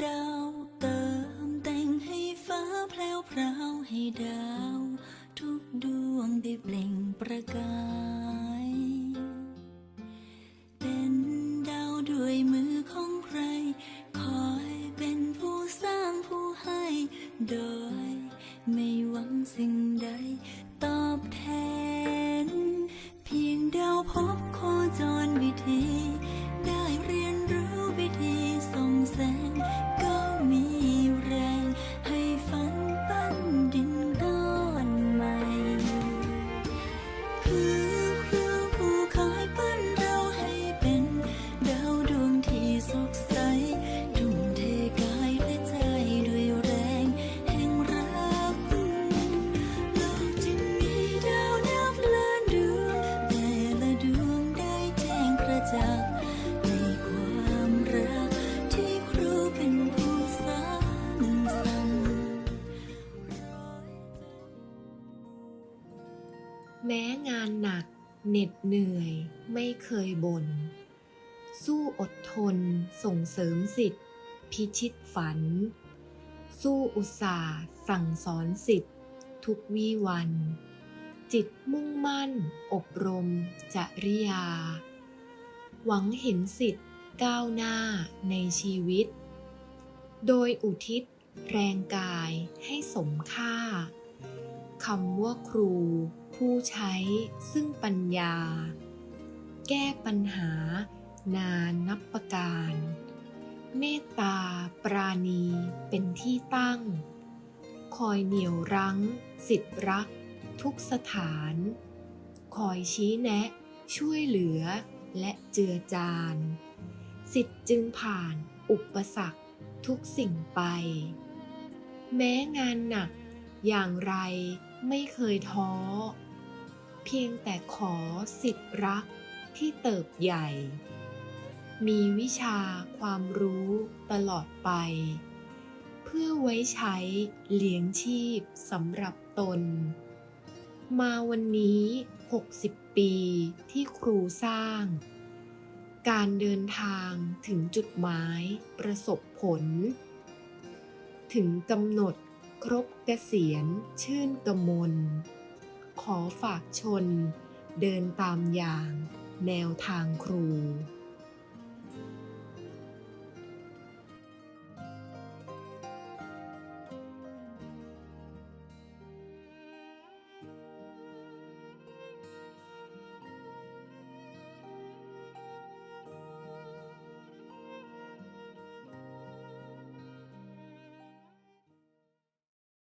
เราเติมแต่งให้ฟ้าแพรวพราวให้ดาว ทุกดวงได้เปล่งประกาย เป็นดาวด้วยมือของใคร คอยเป็นผู้สร้างผู้ให้ โดยไม่หวังสิ่งใด ตอบแทน เพียงดาวพบคน แม้งานหนักเหน็ดเหนื่อยไม่เคยบน่น สู้อดทนส่งเสริมสิทธิ์ พิชิตฝัน สู้อุตสาห์สั่งสอนสิทธิ์ ทุกวี่วัน จิตมุ่งมั่น อบรม จริยา หวังเห็นสิทธิ์ก้าวหน้าในชีวิต โดยอุทิศแรงกายให้สมค่าคำว่าครู ผู้ใช้ซึ่งปัญญา แก้ปัญหา นานนับประการ เมตตาปราณีเป็นที่ตั้ง คอยเหนี่ยวรั้ง สิทธิรัก ทุกสถาน คอยชี้แนะ ช่วยเหลือและเจือจาน สิทธิ์จึงผ่านอุปสรรคทุกสิ่งไป แม้งานหนักอย่างไร ไม่เคยท้อ เพียงแต่ขอสิทธิรักที่เติบใหญ่ มีวิชาความรู้ตลอดไป เพื่อไว้ใช้เลี้ยงชีพสำหรับตน มาวันนี้ 60 ปีที่ครูสร้าง การเดินทางถึงจุดหมายประสบผล ถึงกำหนด ครบเกษียณชื่นกมล ขอฝากชน เดินตามอย่าง แนวทางครู